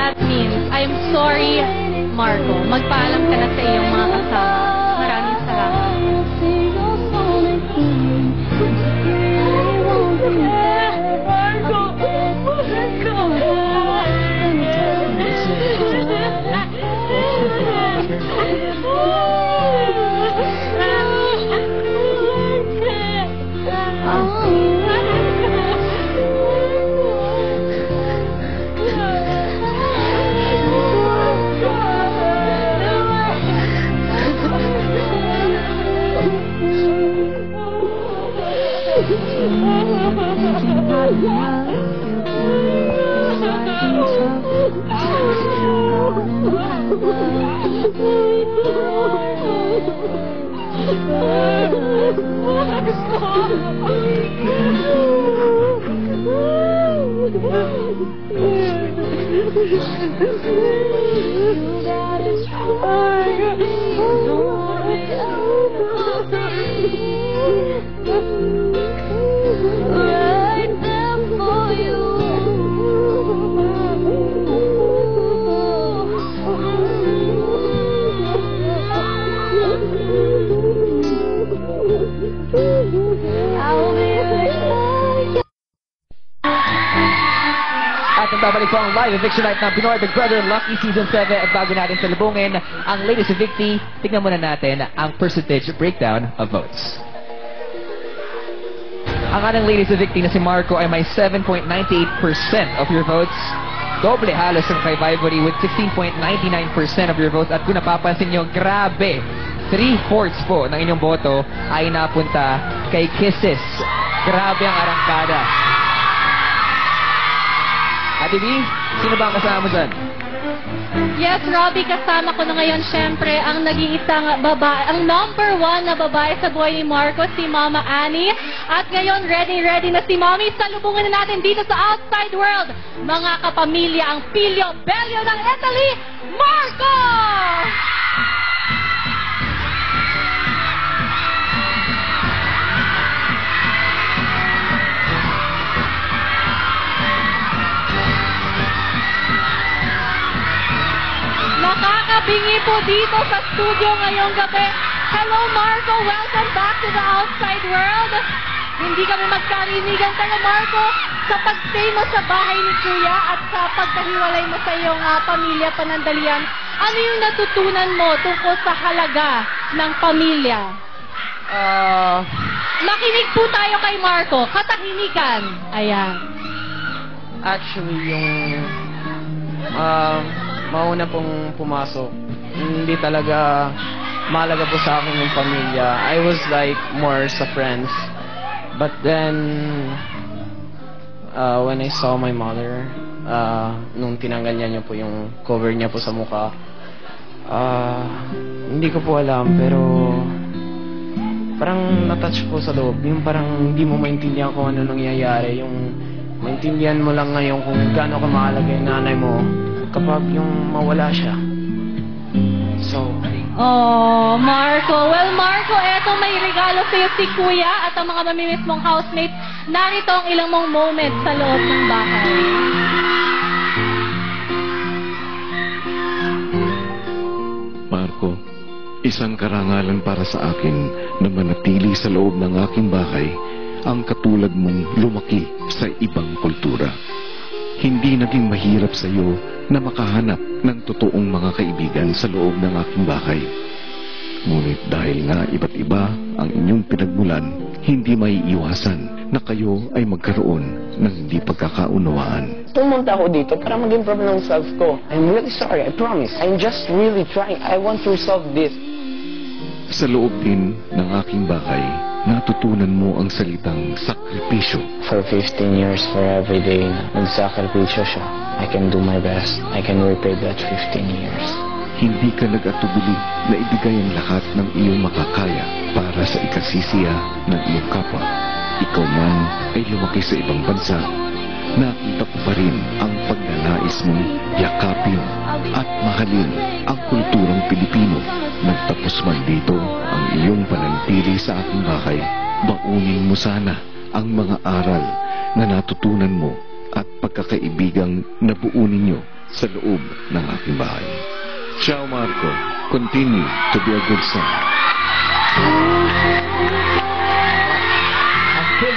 that means, I'm sorry, Marco. Magpaalam ka na sa iyong mga kasama. Maraming salamat. At nagbabalik po ang live eviction night ng Pinoy Big Brother Lucky Season 7 at bago natin salubungin ang latest evictee, tignan muna natin ang percentage breakdown of votes. Ang ating latest evictee na si Marco ay may 7.98% of your votes. Doble halos ang kay Vivory with 16.99% of your votes. At kung napapansin nyo, grabe, 3-fourths po ng inyong boto ay napunta kay Kisses. Grabe ang arangkada. Ate B, sino ba ang kasama mo dyan? Yes, Robbie, kasama ko na ngayon syempre ang nag-iisang babae, ang number one na babae sa buhay ni Marco, si Mama Annie. At ngayon, ready-ready na si Mommy. Salubungin na natin dito sa outside world. Mga kapamilya, ang Pilyo Bello ng Italy, Marco! Po dito sa studio ngayong gabi. Hello Marco, welcome back to the outside world. Hindi kami magkarinigan tayo Marco sa pagstay mo sa bahay ni Kuya at sa pagkahiwalay mo sa iyong ah, pamilya panandalian. Ano yung natutunan mo tungkol sa halaga ng pamilya? Ah, Makinig po tayo kay Marco. Katahimikan. Ayan. actually, yung ah, mauna pong pumasok, hindi talaga mahalaga po sa akin yung pamilya. I was like more sa friends. But then, uh, when I saw my mother, uh, nung tinanggal niya niya po yung cover niya po sa mukha, ah, hindi ko po alam, pero parang natouch po sa loob. Yung parang hindi mo maintindihan kung ano nangyayari. Yung maintindihan mo lang ngayon kung gaano ka mahalaga yung nanay mo kapag yung mawala siya. So, Oh, Marco. Well, Marco, eto may regalo sa'yo si Kuya at ang mga mamimiss mong housemates. Narito ang ilang mong moments sa loob ng bahay. Marco, isang karangalan para sa akin na manatili sa loob ng aking bahay ang katulad mong lumaki sa ibang kultura. Hindi naging mahirap sa iyo na makahanap ng totoong mga kaibigan sa loob ng aking bahay. Ngunit dahil nga iba't iba ang inyong pinagmulan, hindi may iwasan na kayo ay magkaroon ng hindi pagkakaunawaan. pumunta ako dito para mag-improve ng self ko. I'm really sorry, I promise. I'm just really trying. I want to resolve this. Sa loob din ng aking bahay, natutunan mo ang salitang sakripisyo. For 15 years, for every day na nagsakripisyo siya, I can do my best. I can repay that 15 years. Hindi ka nag-atubili na ibigay ang lahat ng iyong makakaya para sa ikasisiya ng iyong kapwa. Ikaw man ay lumaki sa ibang bansa. Nakita ko pa rin ang pagnanais mong yakapin at mahalin ang kulturang Pilipino. Nagtapos man dito ang iyong pananatili sa aking bahay. Baunin mo sana ang mga aral na natutunan mo at pagkakaibigang nabuo ninyo sa loob ng aking bahay. Ciao Marco, continue to be a good son.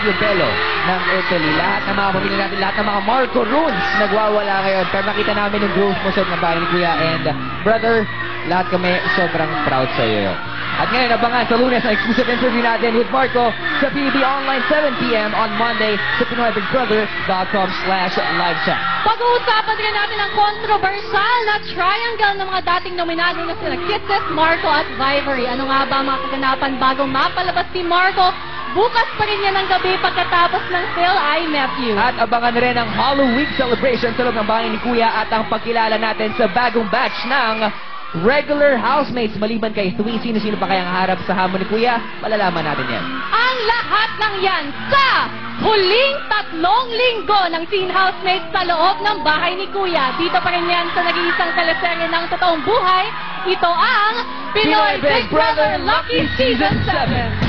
Silvio Bello ng Italy. Lahat ng mga pamilya natin, lahat ng mga Marco Runes nagwawala ngayon. Pero nakita namin yung growth mo sa mga ni Kuya. And brother, lahat kami sobrang proud sa iyo. At ngayon, abangan sa lunes ang exclusive interview natin with Marco sa PBB Online 7pm on Monday sa PinoyBigBrother.com slash live chat. Pag-uusapan rin natin ang kontrobersyal na triangle ng mga dating nominado na sila Kisses, Marco at Vivory. Ano nga ba mga kaganapan bagong mapalabas si Marco? Bukas pa rin yan ang gabi pagkatapos ng Phil I Met You. At abangan rin ang Hollow Week celebration sa loob ng bahay ni Kuya at ang pagkilala natin sa bagong batch ng regular housemates. Maliban kay Thuy, sino-sino pa kayang harap sa hamon ni Kuya? Malalaman natin yan. Ang lahat ng yan sa huling tatlong linggo ng Teen Housemates sa loob ng bahay ni Kuya. Dito pa rin yan sa nag-iisang teleserye ng totoong buhay. Ito ang Pinoy Big Brother Lucky Season 7.